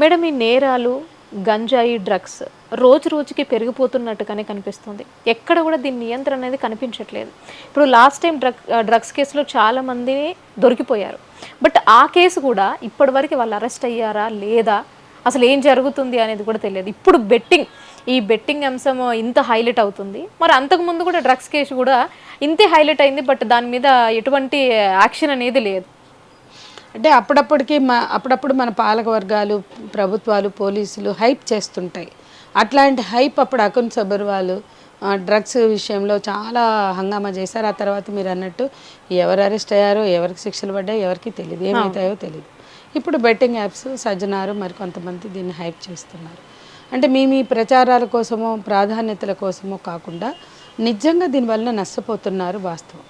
Madam ఈ నేరాలు గంజాయి డ్రగ్స్ రోజు రోజుకి పెరిగిపోతున్నట్టుగానే కనిపిస్తుంది. ఎక్కడ కూడా దీని నియంత్రణ అనేది కనిపించట్లేదు. ఇప్పుడు లాస్ట్ టైం డ్రగ్ డ్రగ్స్ కేసులో చాలా మంది దొరికిపోయారు. బట్ ఆ కేసు కూడా ఇప్పటివరకు వాళ్ళు అరెస్ట్ అయ్యారా లేదా? అసలు ఏం జరుగుతుంది అనేది కూడా తెలియదు. ఇప్పుడు బెట్టింగ్ ఈ బెట్టింగ్ అంశం ఇంత హైలైట్ అవుతుంది. మరి అంతకుముందు కూడా డ్రగ్స్ కేసు కూడా ఇంతే హైలైట్ అయింది బట్ దాని మీద ఎటువంటి యాక్షన్ అనేది లేదు. అంటే అప్పుడప్పటికి మా అప్పుడప్పుడు మన పాలక వర్గాలు ప్రభుత్వాలు పోలీసులు హైప్ చేస్తుంటాయి. అట్లాంటి హైప్ అప్పుడు అకున్ సబర్వాలు డ్రగ్స్ విషయంలో చాలా హంగామా చేశారు. ఆ తర్వాత మీరు అన్నట్టు ఎవరు అరెస్ట్ అయ్యారో ఎవరికి శిక్షలు పడ్డాయో ఎవరికి తెలియదు ఏమవుతాయో తెలియదు ఇప్పుడు బెట్టింగ్ యాప్స్ సజ్జనారు మరి కొంతమంది దీన్ని హైప్ చేస్తున్నారు. అంటే మీ మీ ప్రచారాల కోసమో ప్రాధాన్యతల కోసమో కాకుండా నిజంగా దీనివల్ల నష్టపోతున్నారు వాస్తవం.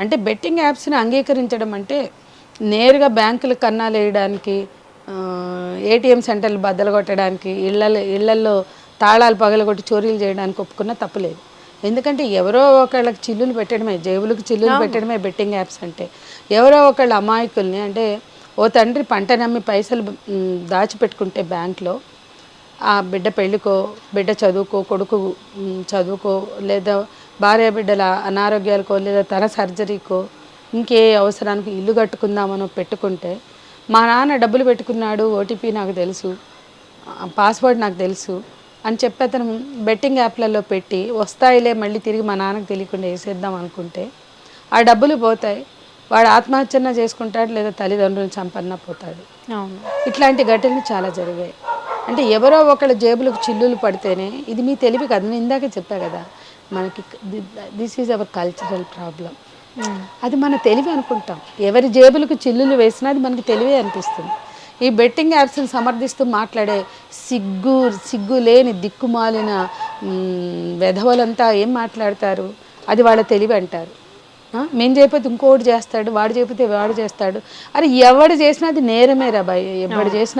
అంటే బెట్టింగ్ యాప్స్ని అంగీకరించడం అంటే నేరుగా బ్యాంకులు కన్నాలు వేయడానికి ఏటీఎం సెంటర్లు బద్దలు కొట్టడానికి ఇళ్ళ ఇళ్ళల్లో తాళాలు పగలగొట్టి చోరీలు చేయడానికి ఒప్పుకున్న తప్పులేదు ఎందుకంటే ఎవరో ఒకళ్ళకి చిల్లులు పెట్టడమే జేబులకు చిల్లులు పెట్టడమే బెట్టింగ్ యాప్స్ అంటే. ఎవరో ఒకళ్ళ అమాయకుల్ని అంటే ఓ తండ్రి పంట నమ్మి పైసలు దాచిపెట్టుకుంటే బ్యాంక్లో ఆ బిడ్డ పెళ్ళికో బిడ్డ చదువుకో కొడుకు చదువుకో లేదా భార్య బిడ్డల అనారోగ్యాలకో లేదా తన సర్జరీకో ఇంకే అవసరానికి ఇల్లు కట్టుకుందామనో పెట్టుకుంటే మా నాన్న డబ్బులు పెట్టుకున్నాడు ఓటీపీ నాకు తెలుసు పాస్వర్డ్ నాకు తెలుసు అని చెప్పి అతను బెట్టింగ్ యాప్లలో పెట్టి వస్తాయిలే మళ్ళీ తిరిగి మా నాన్నకు తెలియకుండా వేసేద్దాం అనుకుంటే ఆ డబ్బులు పోతాయి. వాడు ఆత్మహత్యన చేసుకుంటాడు లేదా తల్లిదండ్రులను చంపన్నా పోతాడు. ఇట్లాంటి ఘటనలు చాలా జరిగాయి. అంటే ఎవరో ఒకళ్ళ జేబులకు చిల్లులు పడితేనే ఇది మీ తెలివి కాదు. నేను ఇందాక చెప్పా కదా మనకి this is our cultural problem అది మన తెలివి అనుకుంటాం. ఎవరి జేబులకు చిల్లులు వేసినా అది మనకి తెలివే అనిపిస్తుంది. ఈ బెట్టింగ్ యాప్స్ని సమర్థిస్తూ మాట్లాడే సిగ్గు సిగ్గు లేని దిక్కుమాలిన వెధవలంతా ఏం మాట్లాడతారు? అది వాళ్ళ తెలివి అంటారు. మేము చేయకపోతే ఇంకోటి చేస్తాడు వాడు చేయకపోతే వాడు చేస్తాడు. అరే ఎవడు చేసినా అది నేరమే రా బాయ్ ఎవడు చేసినా